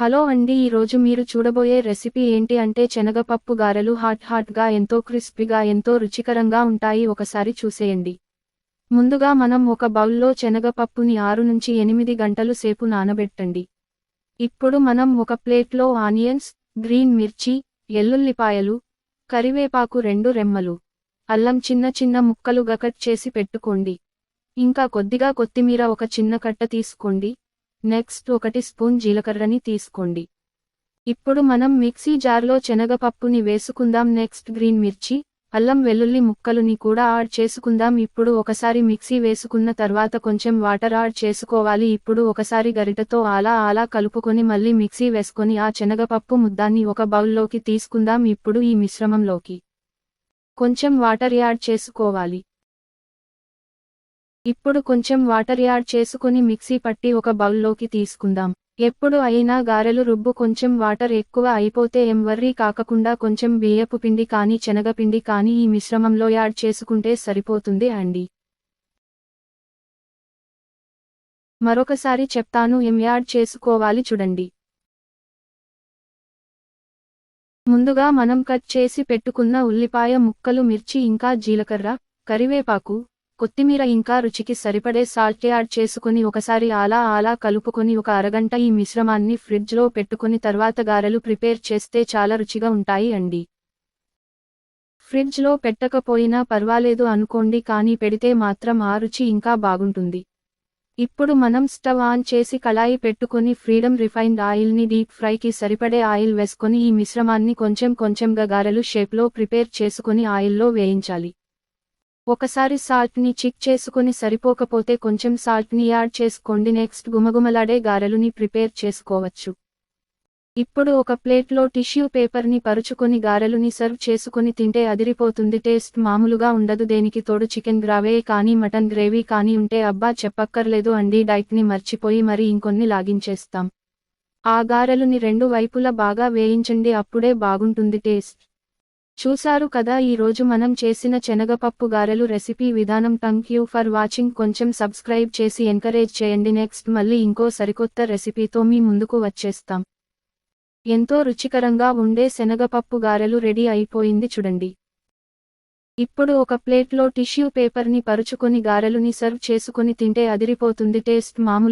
Hello అండి ఈరోజు మీరు చూడబోయే రెసిపీ ఏంటి అంటే శనగపప్పు గారెలు హాట్ హాట్గా ఎంతో క్రిస్పీగా ఎంతో రుచికరంగా ఉంటాయి. ఒకసారి చూసేయండి. ముందుగా మనం ఒక బౌల్లో శనగపప్పుని ఆరు నుంచి ఎనిమిది గంటలు సేపు నానబెట్టండి. ఇప్పుడు మనం ఒక ప్లేట్లో ఆనియన్స్ గ్రీన్ మిర్చి ఎల్లుల్లిపాయలు కరివేపాకు రెండు రెమ్మలు అల్లం చిన్న చిన్న ముక్కలుగా కట్ చేసి పెట్టుకోండి. ఇంకా కొద్దిగా కొత్తిమీర ఒక చిన్న కట్ట తీసుకోండి. నెక్స్ట్ ఒకటి స్పూన్ జీలకర్రని తీసుకోండి. ఇప్పుడు మనం మిక్సీ జార్లో శనగపప్పుని వేసుకుందాం. నెక్స్ట్ గ్రీన్ మిర్చి అల్లం వెల్లుల్లి ముక్కలుని కూడా యాడ్ చేసుకుందాం. ఇప్పుడు ఒకసారి మిక్సీ వేసుకున్న తర్వాత కొంచెం వాటర్ యాడ్ చేసుకోవాలి. ఇప్పుడు ఒకసారి గరిటతో అలా అలా కలుపుకొని మళ్ళీ మిక్సీ వేసుకొని ఆ శనగపప్పు ముద్దాన్ని ఒక బౌల్లోకి తీసుకుందాం. ఇప్పుడు ఈ మిశ్రమంలోకి కొంచెం వాటర్ యాడ్ చేసుకోవాలి. ఇప్పుడు కొంచెం వాటర్ యాడ్ చేసుకుని మిక్సీ పట్టి ఒక బౌల్లోకి తీసుకుందాం. ఎప్పుడు అయినా గారెలు రుబ్బు కొంచెం వాటర్ ఎక్కువ అయిపోతే ఎంవర్రీ కాకకుండా కొంచెం బియ్యపు పిండి కానీ శనగపిండి కానీ ఈ మిశ్రమంలో యాడ్ చేసుకుంటే సరిపోతుంది అండి. మరొకసారి చెప్తాను ఏం యాడ్ చేసుకోవాలి చూడండి. ముందుగా మనం కట్ చేసి పెట్టుకున్న ఉల్లిపాయ ముక్కలు మిర్చి ఇంకా జీలకర్ర కరివేపాకు కొత్తిమీర ఇంకా రుచికి సరిపడే సాల్ట్ యాడ్ చేసుకుని ఒకసారి అలా అలా కలుపుకొని ఒక అరగంట ఈ మిశ్రమాన్ని ఫ్రిడ్జ్లో పెట్టుకుని తర్వాత గారెలు ప్రిపేర్ చేస్తే చాలా రుచిగా ఉంటాయి అండి. ఫ్రిడ్జ్లో పెట్టకపోయినా పర్వాలేదు అనుకోండి కానీ పెడితే మాత్రం ఆ రుచి ఇంకా బాగుంటుంది. ఇప్పుడు మనం స్టవ్ ఆన్ చేసి కళాయి పెట్టుకొని ఫ్రీడమ్ రిఫైన్డ్ ఆయిల్ని డీప్ ఫ్రైకి సరిపడే ఆయిల్ వేసుకొని ఈ మిశ్రమాన్ని కొంచెం కొంచెంగా గారెలు షేప్లో ప్రిపేర్ చేసుకుని ఆయిల్లో వేయించాలి. ఒకసారి సాల్ట్ని చిక్ చేసుకుని సరిపోకపోతే కొంచెం సాల్ట్ని యాడ్ చేసుకోండి. నెక్స్ట్ గుమగుమలాడే గారెలుని ప్రిపేర్ చేసుకోవచ్చు. ఇప్పుడు ఒక ప్లేట్లో టిష్యూ పేపర్ని పరుచుకొని గారెలుని సర్వ్ చేసుకుని తింటే అదిరిపోతుంది. టేస్ట్ మామూలుగా ఉండదు. దేనికి తోడు చికెన్ గ్రావే కానీ మటన్ గ్రేవీ కానీ ఉంటే అబ్బా చెప్పక్కర్లేదు అండి. డైట్ని మర్చిపోయి మరి ఇంకొన్ని లాగించేస్తాం. ఆ గారెలుని రెండు వైపులా బాగా వేయించండి. అప్పుడే బాగుంటుంది టేస్ట్. చూసారు కదా ఈ రోజు మనం చేసిన శనగపప్పు గారెలు రెసిపీ విధానం. Thank you for watching. కొంచెం సబ్స్క్రైబ్ చేసి ఎంకరేజ్ చేయండి. నెక్స్ట్ మళ్ళీ ఇంకో సరికొత్త రెసిపీతో మీ ముందుకు వచ్చేస్తాం. ఎంతో రుచికరంగా ఉండే శనగపప్పు గారెలు రెడీ అయిపోయింది చూడండి. ఇప్పుడు ఒక ప్లేట్లో టిష్యూ పేపర్ని పరుచుకొని గారెలుని సర్వ్ చేసుకొని తింటే అదిరిపోతుంది. టేస్ట్ మామూలు